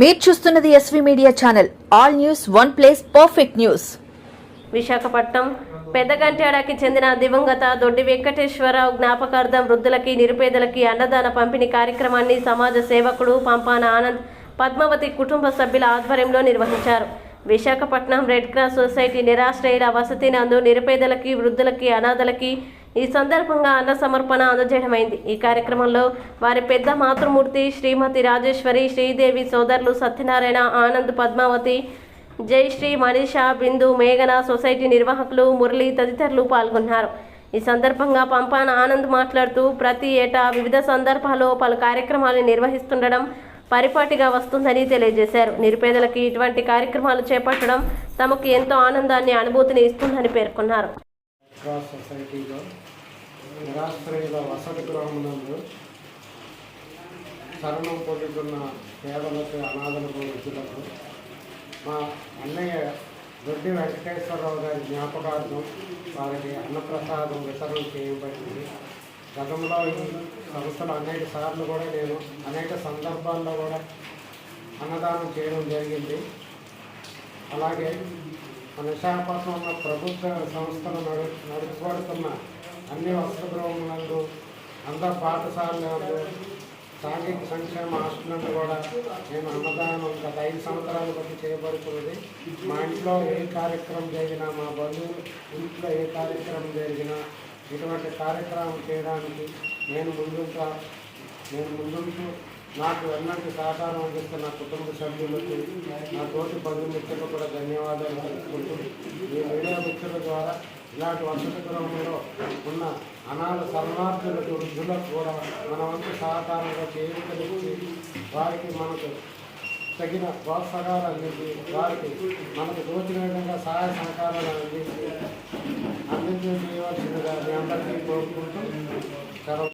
మీరు చూస్తున్నది SV media channel all news one place perfect news Visakhapatnam పెద్దగంట్యాడకి చెందిన దివంగత దొడ్డి వెంకటేశ్వరరావు జ్ఞాపకార్థం వృద్ధులకి నిరుపేదలకి అన్నదాన పంపిణీ కార్యక్రమాన్ని సమాజ సేవకుడు పంపాన ఆనంద్ పద్మావతి కుటుంబ సభ్యుల ఆధ్వర్యంలో నిర్వహించారు. విశాఖపట్నం రెడ్ క్రాస్ సొసైటీ నిరాశ్రయుల వసతి నందు నిరుపేదలకి వృద్ధులకి అనాథలకి ఈ సందర్భంగా అన్న సమర్పణ అందజేయడమైంది. ఈ కార్యక్రమంలో వారి పెద్ద మాతృమూర్తి శ్రీమతి రాజేశ్వరి శ్రీదేవి సోదరులు సత్యనారాయణ ఆనంద్ పద్మావతి జయశ్రీ మనీషా బిందు మేఘన సొసైటీ నిర్వాహకులు మురళి తదితరులు పాల్గొన్నారు. ఈ సందర్భంగా పంపాన ఆనంద్ మాట్లాడుతూ ప్రతి ఏటా వివిధ సందర్భాల్లో పలు కార్యక్రమాలు నిర్వహిస్తుండడం పరిపాటిగా వస్తుందని తెలియజేశారు. నిరుపేదలకి ఇటువంటి కార్యక్రమాలు చేపట్టడం తమకు ఎంతో ఆనందాన్ని అనుభూతిని ఇస్తుందని పేర్కొన్నారు. క్రాస్ సొసైటీలో నిరాశ్రయుల వసతి గృహమునందు శరణం పొందుతున్న పేదలకు అనాథలకు వృద్ధులకు మా అన్నయ్య దొడ్డి వెంకటేశ్వరరావు గారి జ్ఞాపకార్థం వారికి అన్నప్రసాదం వితరణ చేయబడింది. గతంలో ఈ సంస్థలు అనేక సార్లు కూడా నేను అనేక సందర్భాల్లో కూడా అన్నదానం చేయడం జరిగింది. అలాగే మన ఉన్న ప్రభుత్వ సంస్థలు నడు నడుపబడుతున్న అన్ని వసతిగృహములందు అందరు పాఠశాలలు సాంఘిక సంక్షేమ హాస్టల్ కూడా నేను అన్నదానం గత ఐదు సంవత్సరాల బట్టి చేయబడుతున్నది. మా ఇంట్లో ఏ కార్యక్రమం జరిగినా మా బంధువులు ఇంట్లో ఏ కార్యక్రమం జరిగినా ఇటువంటి కార్యక్రమం చేయడానికి నేను ముందుంటా నేను ముందుంటూ నాకు ఎన్నటి సహకారం అందిస్తున్న కుటుంబ సభ్యులకు నా తోటి బంధుమిత్రులకు కూడా ధన్యవాదాలు తెలుసుకుంటూ ఈ మీడియా మిత్రుల ద్వారా ఇలాంటి వసతి గృహంలో ఉన్న అనాథ శరణార్థులకు వృద్ధులకు కూడా మన వంతు సహకారంగా చేయూతనిచ్చి వారికి మనకు తగిన ప్రోత్సాహాలు అందించి వారికి మనకు తోచిన విధంగా సహాయ సహకారాలు అందించి అందించి చేయవలసిందిగా మీ అందరికీ కోరుకుంటూ సెలవు